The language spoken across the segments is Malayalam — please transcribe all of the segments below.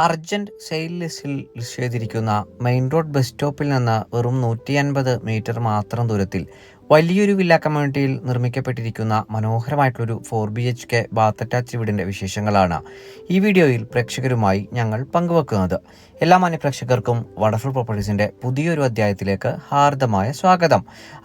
അർജന്റ് സെയിൽ ലിസ്റ്റിൽ ലിസ്റ്റ് ചെയ്തിരിക്കുന്ന മെയിൻ റോഡ് ബസ് സ്റ്റോപ്പിൽ നിന്ന് വെറും നൂറ്റി അൻപത് മീറ്റർ മാത്രം ദൂരത്തിൽ വലിയൊരു വില്ല കമ്മ്യൂണിറ്റിയിൽ നിർമ്മിക്കപ്പെട്ടിരിക്കുന്ന മനോഹരമായിട്ടുള്ളൊരു four B H K bath attach വീടിന്റെ വിശേഷങ്ങളാണ് ഈ വീഡിയോയിൽ പ്രേക്ഷകരുമായി ഞങ്ങൾ പങ്കുവെക്കുന്നത്. എല്ലാ മാന്യപ്രേക്ഷകർക്കും വണ്ടർഫുൾ പ്രോപ്പർട്ടീസിന്റെ പുതിയൊരു അധ്യായത്തിലേക്ക് ഹാർദമായ സ്വാഗതം.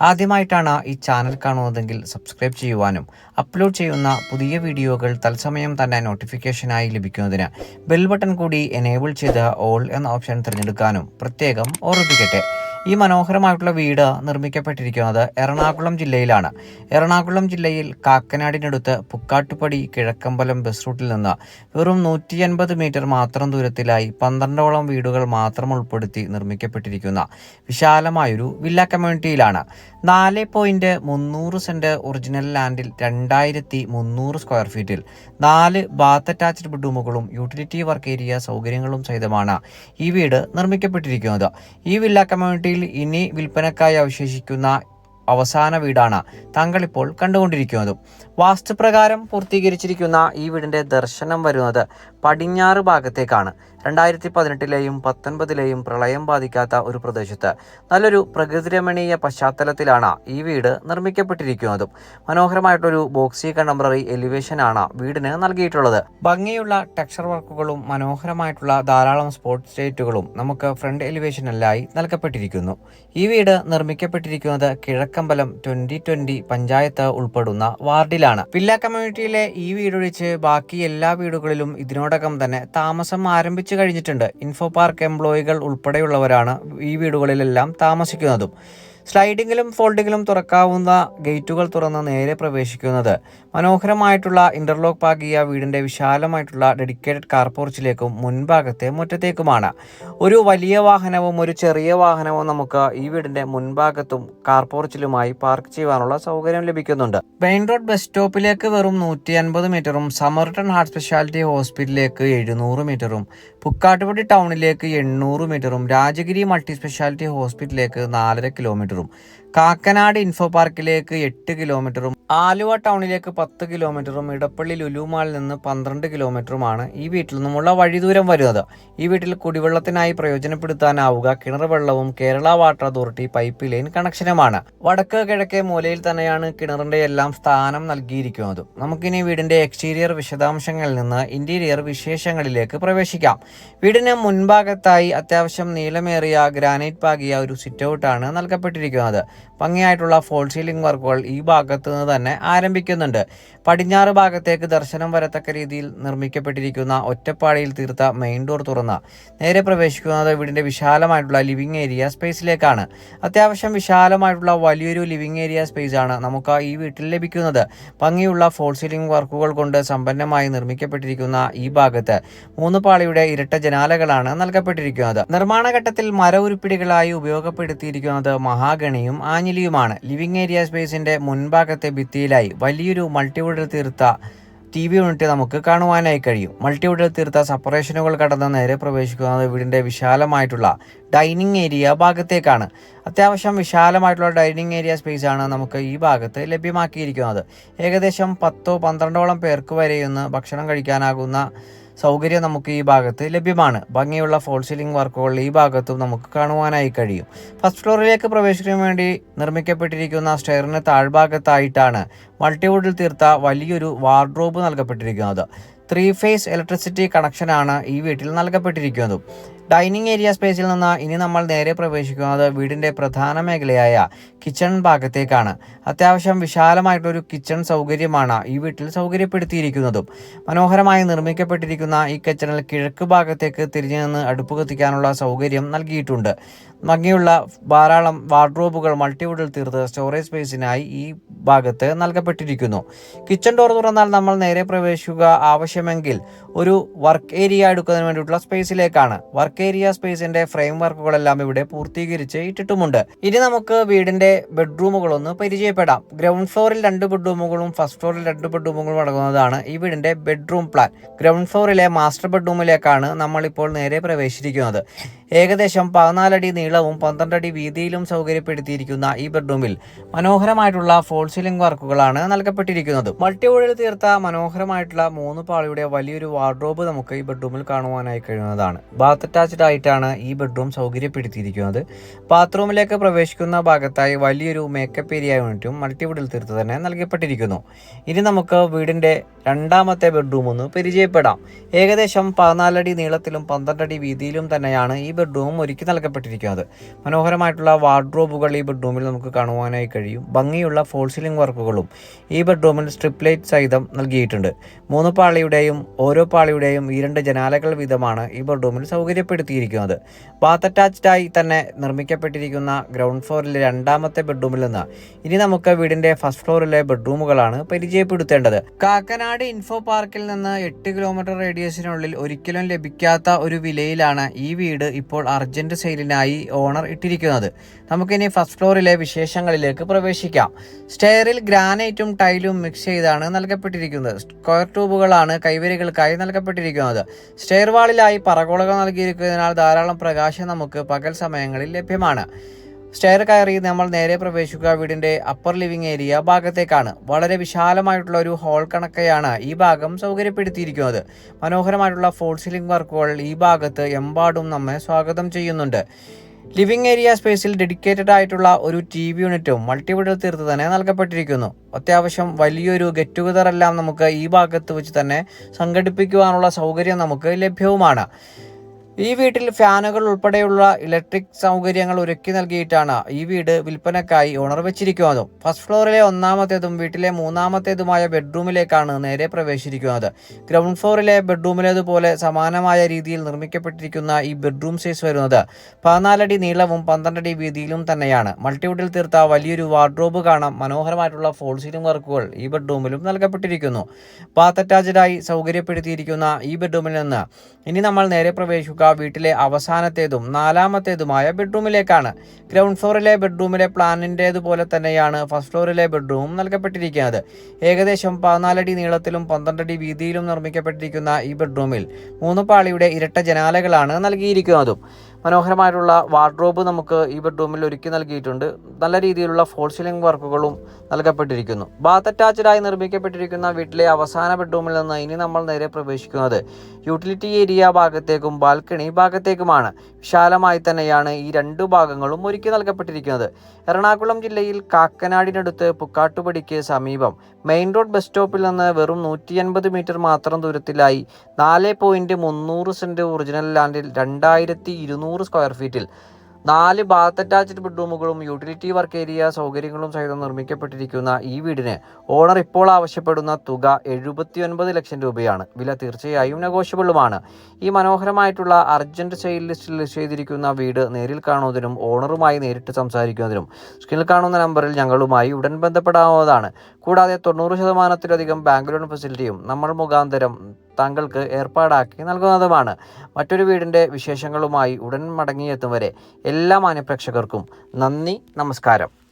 ആദ്യമായിട്ടാണ് ഈ ചാനൽ കാണുന്നതെങ്കിൽ സബ്സ്ക്രൈബ് ചെയ്യുവാനും അപ്ലോഡ് ചെയ്യുന്ന പുതിയ വീഡിയോകൾ തത്സമയം തന്നെ നോട്ടിഫിക്കേഷനായി ലഭിക്കുന്നതിന് ബെൽ ബട്ടൺ കൂടി എനേബിൾ ചെയ്ത് ഓൾ എന്ന ഓപ്ഷൻ തിരഞ്ഞെടുക്കാനും പ്രത്യേകം ഓർമ്മിപ്പിക്കട്ടെ. ഈ മനോഹരമായിട്ടുള്ള വീട് നിർമ്മിക്കപ്പെട്ടിരിക്കുന്നത് എറണാകുളം ജില്ലയിലാണ്. എറണാകുളം ജില്ലയിൽ കാക്കനാടിനടുത്ത് പുക്കാട്ടുപടി കിഴക്കമ്പലം ബസ് റൂട്ടിൽ നിന്ന് വെറും നൂറ്റി അൻപത് മീറ്റർ മാത്രം ദൂരത്തിലായി പന്ത്രണ്ടോളം വീടുകൾ മാത്രം ഉൾപ്പെടുത്തി നിർമ്മിക്കപ്പെട്ടിരിക്കുന്ന വിശാലമായൊരു വില്ല കമ്മ്യൂണിറ്റിയിലാണ് നാല് പോയിന്റ് മുന്നൂറ് സെന്റ് ഒറിജിനൽ ലാൻഡിൽ രണ്ടായിരത്തി മുന്നൂറ് സ്ക്വയർ ഫീറ്റിൽ നാല് ബാത്ത് അറ്റാച്ച്ഡ് ബെഡ്റൂമുകളും യൂട്ടിലിറ്റി വർക്ക് ഏരിയ സൗകര്യങ്ങളും സഹിതമാണ് ഈ വീട് നിർമ്മിക്കപ്പെട്ടിരിക്കുന്നത്. ഈ വില്ല കമ്മ്യൂണിറ്റിയിൽ ഇനി വിൽപ്പനക്കായി അവശേഷിക്കുന്ന അവസാന വീടാണ് താങ്കൾ ഇപ്പോൾ കണ്ടുകൊണ്ടിരിക്കുന്നത്. വാസ്തുപ്രകാരം പൂർത്തീകരിച്ചിരിക്കുന്ന ഈ വീടിന്റെ ദർശനം വരുന്നത് പടിഞ്ഞാറ് ഭാഗത്തേക്കാണ്. രണ്ടായിരത്തി പതിനെട്ടിലെയും പത്തൊൻപതിലെയും പ്രളയം ബാധിക്കാത്ത ഒരു പ്രദേശത്ത് നല്ലൊരു പ്രകൃതിരമണീയ പശ്ചാത്തലത്തിലാണ് ഈ വീട് നിർമ്മിക്കപ്പെട്ടിരിക്കുന്നതും. മനോഹരമായിട്ടൊരു ബോക്സി കണ്ടംപററി എലിവേഷനാണ് വീടിന് നൽകിയിട്ടുള്ളത്. ഭംഗിയുള്ള ടെക്സ്ചർ വർക്കുകളും മനോഹരമായിട്ടുള്ള ധാരാളം സ്പോട്ട് സ്റ്റേറ്റുകളും നമുക്ക് ഫ്രണ്ട് എലിവേഷനല്ലായി നൽകപ്പെട്ടിരിക്കുന്നു. ഈ വീട് നിർമ്മിക്കപ്പെട്ടിരിക്കുന്നത് കിഴക്കമ്പലം ട്വന്റി ട്വന്റി പഞ്ചായത്ത് ഉൾപ്പെടുന്ന വാർഡിലാണ്. വില്ല കമ്മ്യൂണിറ്റിയിലെ ഈ വീടൊഴിച്ച് ബാക്കി എല്ലാ വീടുകളിലും ഇതിനോടകം തന്നെ താമസം ആരംഭിച്ചു കഴിഞ്ഞിട്ടുണ്ട്. ഇൻഫോ പാർക്ക് എംപ്ലോയികൾ ഉൾപ്പെടെയുള്ളവരാണ് ഈ വീടുകളിലെല്ലാം താമസിക്കുന്നതും. സ്ലൈഡിങ്ങിലും ഫോൾഡിങ്ങിലും തുറക്കാവുന്ന ഗേറ്റുകൾ തുറന്ന് നേരെ പ്രവേശിക്കുന്നത്. മനോഹരമായിട്ടുള്ള ഇന്റർലോക്ക് പാകിയ വീടിന്റെ വിശാലമായിട്ടുള്ള ഡെഡിക്കേറ്റഡ് കാർ പോർച്ചിലേക്കും മുൻഭാഗത്തെ മുറ്റത്തേക്കുമാണ്. ഒരു വലിയ വാഹനവും ഒരു ചെറിയ വാഹനവും നമുക്ക് ഈ വീടിന്റെ മുൻഭാഗത്തും കാർ പോർച്ചിലുമായി പാർക്ക് ചെയ്യുവാനുള്ള സൗകര്യം ലഭിക്കുന്നുണ്ട്. മെയിൻ റോഡ് ബസ് സ്റ്റോപ്പിലേക്ക് വെറും നൂറ്റി അൻപത് മീറ്ററും സമർട്ടൺ ഹാർട്ട് സ്പെഷ്യാലിറ്റി ഹോസ്പിറ്റലിലേക്ക് എഴുന്നൂറ് മീറ്ററും പുക്കാട്ടുപടി ടൗണിലേക്ക് എണ്ണൂറ് മീറ്ററും രാജഗിരി മൾട്ടി സ്പെഷ്യാലിറ്റി ഹോസ്പിറ്റലിലേക്ക് നാലര കിലോമീറ്ററും കാക്കനാട് ഇൻഫോ പാർക്കിലേക്ക് എട്ട് കിലോമീറ്ററും ആലുവ ടൗണിലേക്ക് പത്ത് കിലോമീറ്ററും ഇടപ്പള്ളി ലുലുമാളിൽ നിന്ന് പന്ത്രണ്ട് കിലോമീറ്ററുമാണ് ഈ വീട്ടിൽ നിന്നുമുള്ള വഴിദൂരം വരുന്നത്. ഈ വീട്ടിൽ കുടിവെള്ളത്തിനായി പ്രയോജനപ്പെടുത്താനാവുക. കിണർ വെള്ളവും Kerala water authority pipe line കണക്ഷനുമാണ് വടക്ക് കിഴക്കേ മൂലയിൽ തന്നെയാണ് കിണറിന്റെ എല്ലാം സ്ഥാനം നൽകിയിരിക്കുന്നത്. നമുക്കിനി വീടിന്റെ എക്സ്റ്റീരിയർ വിശദാംശങ്ങളിൽ നിന്ന് ഇന്റീരിയർ വിശേഷങ്ങളിലേക്ക് പ്രവേശിക്കാം. വീടിന് മുൻഭാഗത്തായി അത്യാവശ്യം നീളമേറിയ ഗ്രാനൈറ്റ് പാകിയ ഒരു സിറ്റ് ഔട്ടാണ് നൽകപ്പെട്ടിരിക്കുന്നത്. ഭംഗിയായിട്ടുള്ള ഫോൾ സീലിംഗ് വർക്കുകൾ ഈ ഭാഗത്തു നിന്ന് തന്നെ ആരംഭിക്കുന്നുണ്ട്. പടിഞ്ഞാറ് ഭാഗത്തേക്ക് ദർശനം വരത്തക്ക രീതിയിൽ നിർമ്മിക്കപ്പെട്ടിരിക്കുന്ന ഒറ്റപ്പാടിയിൽ തീർത്ത മെയിൻ ഡോർ തുറന്ന നേരെ പ്രവേശിക്കുന്നത് വീടിന്റെ വിശാലമായിട്ടുള്ള ലിവിംഗ് ഏരിയ സ്പേസിലേക്കാണ് അത്യാവശ്യം വിശാലമായിട്ടുള്ള വലിയൊരു ലിവിംഗ് ഏരിയ സ്പേസ് ആണ് നമുക്ക് ഈ വീട്ടിൽ ലഭിക്കുന്നത്. ഭംഗിയുള്ള ഫോൾ സീലിംഗ് വർക്കുകൾ കൊണ്ട് സമ്പന്നമായി നിർമ്മിക്കപ്പെട്ടിരിക്കുന്ന ഈ ഭാഗത്ത് മൂന്ന് പാളിയുടെ ഇരട്ട ജനാലകളാണ് നൽകപ്പെട്ടിരിക്കുന്നത്. നിർമ്മാണ ഘട്ടത്തിൽ മര ഉരുപ്പിടികളായി ഉപയോഗപ്പെടുത്തിയിരിക്കുന്നത് മഹാഗണിയും ആഞ്ഞിലിയുമാണ് ലിവിംഗ് ഏരിയ സ്പേസിന്റെ മുൻഭാഗത്തെ ഭിത്തിയിലായി വലിയൊരു മൾട്ടിവുഡിൽ തീർത്ത ടി വി യൂണിറ്റ് നമുക്ക് കാണുവാനായി കഴിയും. മൾട്ടിവുഡിൽ തീർത്ത സെപ്പറേഷനുകൾ കടന്ന് നേരെ പ്രവേശിക്കുന്നത് വീടിന്റെ വിശാലമായിട്ടുള്ള ഡൈനിങ് ഏരിയ ഭാഗത്തേക്കാണ്. അത്യാവശ്യം വിശാലമായിട്ടുള്ള ഡൈനിങ് ഏരിയ സ്പേസ് ആണ് നമുക്ക് ഈ ഭാഗത്ത് ലഭ്യമാക്കിയിരിക്കുന്നത്. ഏകദേശം പത്തോ പന്ത്രണ്ടോളം പേർക്ക് വരെയൊന്ന് ഭക്ഷണം കഴിക്കാനാകുന്ന സൗകര്യം നമുക്ക് ഈ ഭാഗത്ത് ലഭ്യമാണ്. ഭംഗിയുള്ള ഫോൾ സീലിംഗ് വർക്കുകൾ ഈ ഭാഗത്തും നമുക്ക് കാണുവാനായി കഴിയും. ഫസ്റ്റ് ഫ്ലോറിലേക്ക് പ്രവേശിക്കാൻ വേണ്ടി നിർമ്മിക്കപ്പെട്ടിരിക്കുന്ന സ്റ്റെയറിന് താഴ്ഭാഗത്തായിട്ടാണ് മൾട്ടിവുഡിൽ തീർത്ത വലിയൊരു വാർഡ്രോബ് നൽകപ്പെട്ടിരിക്കുന്നത്. ത്രീ ഫേസ് ഇലക്ട്രിസിറ്റി കണക്ഷനാണ് ഈ വീട്ടിൽ നൽകപ്പെട്ടിരിക്കുന്നത്. ഡൈനിങ് ഏരിയ സ്പേസിൽ നിന്ന് ഇനി നമ്മൾ നേരെ പ്രവേശിക്കുന്നത് വീടിന്റെ പ്രധാന മേഖലയായ കിച്ചൺ ഭാഗത്തേക്കാണ്. അത്യാവശ്യം വിശാലമായിട്ടൊരു കിച്ചൺ സൗകര്യമാണ് ഈ വീട്ടിൽ സൗകര്യപ്പെടുത്തിയിരിക്കുന്നതും. മനോഹരമായി നിർമ്മിക്കപ്പെട്ടിരിക്കുന്ന ഈ കിച്ചണിൽ കിഴക്ക് ഭാഗത്തേക്ക് തിരിഞ്ഞു നിന്ന് അടുപ്പ് കത്തിക്കാനുള്ള സൗകര്യം നൽകിയിട്ടുണ്ട്. ഭംഗിയുള്ള ധാരാളം വാർഡ്രോബുകൾ മൾട്ടിവുഡിൽ തീർത്ത് സ്റ്റോറേജ് സ്പേസിനായി ഈ ഭാഗത്ത് നൽകപ്പെട്ടിരിക്കുന്നു. കിച്ചൺ ഡോർ തുറന്നാൽ നമ്മൾ നേരെ പ്രവേശിക്കുക ആവശ്യമെങ്കിൽ ഒരു വർക്ക് ഏരിയ എടുക്കുന്നതിന് വേണ്ടിയിട്ടുള്ള സ്പേസിലേക്കാണ്. വർക്ക് ഏരിയ സ്പേസിന്റെ ഫ്രെയിം വർക്കുകളെല്ലാം ഇവിടെ പൂർത്തീകരിച്ച് ഇട്ടിട്ടുമുണ്ട്. ഇനി നമുക്ക് വീടിന്റെ ബെഡ്റൂമുകളൊന്ന് പരിചയപ്പെടാം. ഗ്രൗണ്ട് ഫ്ലോറിൽ രണ്ട് ബെഡ്റൂമുകളും ഫസ്റ്റ് ഫ്ലോറിൽ രണ്ട് ബെഡ്റൂമുകളും അടങ്ങുന്നതാണ് ഈ വീടിന്റെ ബെഡ്റൂം പ്ലാൻ. ഗ്രൗണ്ട് ഫ്ലോറിലെ മാസ്റ്റർ ബെഡ്റൂമിലേക്കാണ് നമ്മളിപ്പോൾ നേരെ പ്രവേശിച്ചിരിക്കുന്നത്. ഏകദേശം പതിനാലടി നീളവും പന്ത്രണ്ട് അടി വീതിയിലും സൗകര്യപ്പെടുത്തിയിരിക്കുന്ന ഈ ബെഡ്റൂമിൽ മനോഹരമായിട്ടുള്ള ഫോൾ സീലിംഗ് വർക്കുകളാണ് നൽകപ്പെട്ടിരിക്കുന്നത്. മൾട്ടി മൾട്ടിവുഡിൽ തീർത്ത മനോഹരമായിട്ടുള്ള മൂന്ന് പാളിയുടെ വലിയൊരു വാർഡ്രോബ് നമുക്ക് ഈ ബെഡ്റൂമിൽ കാണുവാനായി കഴിയുന്നതാണ്. ബാത്ത് അറ്റാച്ച്ഡ് ആയിട്ടാണ് ഈ ബെഡ്റൂം സൗകര്യപ്പെടുത്തിയിരിക്കുന്നത്. ബാത്റൂമിലേക്ക് പ്രവേശിക്കുന്ന ഭാഗത്തായി വലിയൊരു മേക്കപ്പ് ഏരിയ യൂണിറ്റും മൾട്ടിവുഡിൽ തീർത്ത് തന്നെ നൽകപ്പെട്ടിരിക്കുന്നു. ഇനി നമുക്ക് വീടിന്റെ രണ്ടാമത്തെ ബെഡ്റൂം ഒന്ന് പരിചയപ്പെടാം. ഏകദേശം പതിനാലടി നീളത്തിലും പന്ത്രണ്ടടി വീതിയിലും തന്നെയാണ് ഈ ബെഡ്റൂം ഒരുക്കി നൽകപ്പെട്ടിരിക്കുന്നത്. മനോഹരമായിട്ടുള്ള വാർഡ്രോബുകൾ ഈ ബെഡ്റൂമിൽ നമുക്ക് കാണുവാനായി കഴിയും. ഭംഗിയുള്ള ഫോൾ സീലിംഗ് വർക്കുകളും ഈ ബെഡ്റൂമിൽ സ്ട്രിപ്പ് ലൈറ്റ് സഹിതം നൽകിയിട്ടുണ്ട്. മൂന്ന് പാളിയുടെയും ഓരോ പാളിയുടെയും ഈ രണ്ട് ജനാലകൾ വീതമാണ് ഈ ബെഡ്റൂമിൽ സൗകര്യപ്പെടുത്തിയിരിക്കുന്നത് ബാത്ത് അറ്റാച്ച്ഡായി തന്നെ നിർമ്മിക്കപ്പെട്ടിരിക്കുന്ന ഗ്രൗണ്ട് ഫ്ലോറിലെ രണ്ടാമത്തെ ബെഡ്റൂമിൽ നിന്ന് ഇനി നമുക്ക് വീടിന്റെ ഫസ്റ്റ് ഫ്ലോറിലെ ബെഡ്റൂമുകളാണ് പരിചയപ്പെടുത്തേണ്ടത്. കാക്കനാട് ഇൻഫോ പാർക്കിൽ നിന്ന് എട്ട് കിലോമീറ്റർ റേഡിയസിനുള്ളിൽ ഒരിക്കലും ലഭിക്കാത്ത ഒരു വിലയിലാണ് ഈ വീട് ഇപ്പോൾ അർജന്റ് സെയിലിനായി ഓണർ ഇട്ടിരിക്കുന്നത്. നമുക്കിനി ഫസ്റ്റ് ഫ്ലോറിലെ വിശേഷങ്ങളിലേക്ക് പ്രവേശിക്കാം. സ്റ്റെയറിൽ ഗ്രാനൈറ്റും ടൈലും മിക്സ് ചെയ്താണ് നൽകപ്പെട്ടിരിക്കുന്നത്. സ്ക്വയർ ട്യൂബുകളാണ് കൈവരികൾക്കായി നൽകപ്പെട്ടിരിക്കുന്നത്. സ്റ്റെയർ വാളിലായി പറകോളകൾ നൽകിയിരിക്കുന്നതിനാൽ ധാരാളം പ്രകാശം നമുക്ക് പകൽ സമയങ്ങളിൽ ലഭ്യമാണ്. സ്റ്റെയർ കയറി നമ്മൾ നേരെ പ്രവേശിക്കുക വീടിന്റെ അപ്പർ ലിവിംഗ് ഏരിയ ഭാഗത്തേക്കാണ്. വളരെ വിശാലമായിട്ടുള്ള ഒരു ഹോൾ കണക്കെയാണ് ഈ ഭാഗം സൗകര്യപ്പെടുത്തിയിരിക്കുന്നത്. മനോഹരമായിട്ടുള്ള ഫോൾ സീലിംഗ് വർക്കുകൾ ഈ ഭാഗത്ത് എമ്പാടും നമ്മെ സ്വാഗതം ചെയ്യുന്നുണ്ട്. ലിവിംഗ് ഏരിയ സ്പേസിൽ ഡെഡിക്കേറ്റഡ് ആയിട്ടുള്ള ഒരു ടി വി യൂണിറ്റും മൾട്ടിവിഡൽ തീർത്ത് തന്നെ നൽകപ്പെട്ടിരിക്കുന്നു. അത്യാവശ്യം വലിയൊരു ഗെറ്റ് ടുഗദർ എല്ലാം നമുക്ക് ഈ ഭാഗത്ത് വെച്ച് തന്നെ സംഘടിപ്പിക്കുവാനുള്ള സൗകര്യം നമുക്ക് ലഭ്യവുമാണ്. ഈ വീട്ടിൽ ഫാനുകൾ ഉൾപ്പെടെയുള്ള ഇലക്ട്രിക് സൗകര്യങ്ങൾ ഒരുക്കി നൽകിയിട്ടാണ് ഈ വീട് വിൽപ്പനക്കായി ഓണർ വെച്ചിരിക്കുന്നതും. ഫസ്റ്റ് ഫ്ലോറിലെ ഒന്നാമത്തേതും വീട്ടിലെ മൂന്നാമത്തേതുമായ ബെഡ്റൂമിലേക്കാണ് നേരെ പ്രവേശിച്ചിരിക്കുന്നത്. ഗ്രൗണ്ട് ഫ്ലോറിലെ ബെഡ്റൂമിലേതുപോലെ സമാനമായ രീതിയിൽ നിർമ്മിക്കപ്പെട്ടിരിക്കുന്ന ഈ ബെഡ്റൂം സൈസ് വരുന്നത് പതിനാലടി നീളവും പന്ത്രണ്ടടി വീതിയിലും തന്നെയാണ്. മൾട്ടിവുഡിൽ തീർത്ത വലിയൊരു വാർഡ്രോബ് കാണാം മനോഹരമായിട്ടുള്ള ഫോൾ സീലിംഗ് വർക്കുകൾ ഈ ബെഡ്റൂമിലും നൽകപ്പെട്ടിരിക്കുന്നു. ബാത്ത് സൗകര്യപ്പെടുത്തിയിരിക്കുന്ന ഈ ബെഡ്റൂമിൽ നിന്ന് ഇനി നമ്മൾ നേരെ പ്രവേശിക്കുക വീട്ടിലെ അവസാനത്തേതും നാലാമത്തേതുമായ ബെഡ്റൂമിലേക്കാണ്. ഗ്രൗണ്ട് ഫ്ലോറിലെ ബെഡ്റൂമിലെ പ്ലാനിന്റേതുപോലെ തന്നെയാണ് ഫസ്റ്റ് ഫ്ലോറിലെ ബെഡ്റൂമും നൽകപ്പെട്ടിരിക്കുന്നത്. ഏകദേശം പതിനാലടി നീളത്തിലും പന്ത്രണ്ടടി വീതിയിലും നിർമ്മിക്കപ്പെട്ടിരിക്കുന്ന ഈ ബെഡ്റൂമിൽ മൂന്ന് പാളിയുടെ ഇരട്ട ജനാലകളാണ് നൽകിയിരിക്കുന്നതും. മനോഹരമായിട്ടുള്ള വാർഡ്രോബ് നമുക്ക് ഈ ബെഡ്റൂമിൽ ഒരുക്കി നൽകിയിട്ടുണ്ട്. നല്ല രീതിയിലുള്ള ഫോൾ സീലിംഗ് വർക്കുകളും നൽകപ്പെട്ടിരിക്കുന്നു. ബാത്ത് അറ്റാച്ച്ഡായി നിർമ്മിക്കപ്പെട്ടിരിക്കുന്ന വീട്ടിലെ അവസാന ബെഡ്റൂമിൽ നിന്ന് ഇനി നമ്മൾ നേരെ പ്രവേശിക്കുന്നത് യൂട്ടിലിറ്റി ഏരിയ ഭാഗത്തേക്കും ബാൽക്കണി ഭാഗത്തേക്കുമാണ്. വിശാലമായി തന്നെയാണ് ഈ രണ്ട് ഭാഗങ്ങളും ഒരുക്കി നൽകപ്പെട്ടിരിക്കുന്നത്. എറണാകുളം ജില്ലയിൽ കാക്കനാടിനടുത്ത് പുക്കാട്ടുപടിക്ക് സമീപം മെയിൻ റോഡ് ബസ് സ്റ്റോപ്പിൽ നിന്ന് വെറും നൂറ്റി അൻപത് മീറ്റർ മാത്രം ദൂരത്തിലായി നാല് പോയിന്റ് മുന്നൂറ് സെന്റ് ഒറിജിനൽ ലാൻഡിൽ രണ്ടായിരത്തി ഇരുന്നൂറ് സ്ക്വയർ ഫീറ്റിൽ നാല് ബാത്ത് അറ്റാച്ച്ഡ് ബെഡ്റൂമുകളും യൂട്ടിലിറ്റി വർക്ക് ഏരിയ സൗകര്യങ്ങളും സഹിതം നിർമ്മിക്കപ്പെട്ടിരിക്കുന്ന ഈ വീടിന് ഓണർ ഇപ്പോൾ ആവശ്യപ്പെടുന്ന തുക എഴുപത്തിയൊൻപത് ലക്ഷം രൂപയാണ്. വില തീർച്ചയായും നെഗോഷ്യബിളുമാണ് ഈ മനോഹരമായിട്ടുള്ള അർജന്റ് സെയിൽ ലിസ്റ്റിൽ ചെയ്തിരിക്കുന്ന വീട് നേരിൽ കാണുന്നതിനും ഓണറുമായി നേരിട്ട് സംസാരിക്കുന്നതിനും സ്ക്രീനിൽ കാണുന്ന നമ്പറിൽ ഞങ്ങളുമായി ഉടൻ ബന്ധപ്പെടാവുന്നതാണ്. കൂടാതെ തൊണ്ണൂറ് ശതമാനത്തിലധികം ബാങ്ക് ലോൺ ഫെസിലിറ്റിയും നമ്മൾ മുഖാന്തരം താങ്കൾക്ക് ഏർപ്പാടാക്കി നൽകുന്നതുമാണ്. മറ്റൊരു വീടിന്റെ വിശേഷങ്ങളുമായി ഉടൻ മടങ്ങിയെത്തും വരെ എല്ലാ മാന്യപ്രേക്ഷകർക്കും നന്ദി നമസ്കാരം.